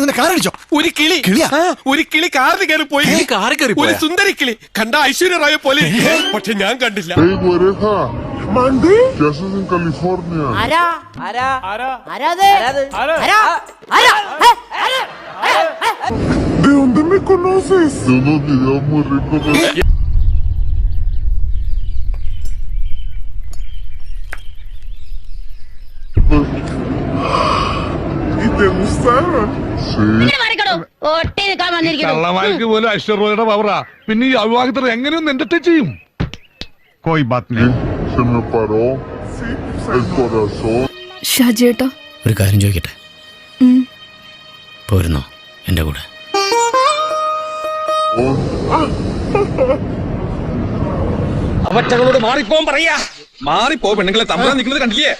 എന്താ കാറടിച്ചോ ഒരു കിളി കിളിയാ? ആ, ഒരു കിളി കാറിൽ കയറി പോയി കിളി കാറിൽ കയറി ഒരു പോയാ? സുന്ദരി കിളി കണ്ട ഐശ്വര്യ റായ പോലെ പക്ഷെ ഞാൻ കണ്ടില്ല Hey, güereja. ¿Mande? ¿Qué haces en California? ആരാ ആരാ ആരാ അത്? ആരാ ആരാ ആരാ? ¿De dónde me conoces? De unos videos muy ricos de... കള്ളമാർക്ക് പോലും ഐശ്വര്യയുടെ പവറാ പിന്നെ ഈ അവിവാഹിതർ എങ്ങനെയൊന്നും എന്റർടൈൻ ചെയ്യും? കോയി ഷാജിയേട്ടാ ഒരു കാര്യം ചോദിക്കട്ടെ? പോരുന്നോ? എന്റെ കൂടെ. അവറ്റകളോട് മാറിപ്പോൻ പറയാ. മാറിപ്പോ പെണ്ണുങ്ങളെ തമ്മിൽ നിൽക്കുന്നത് കണ്ടില്ലേ?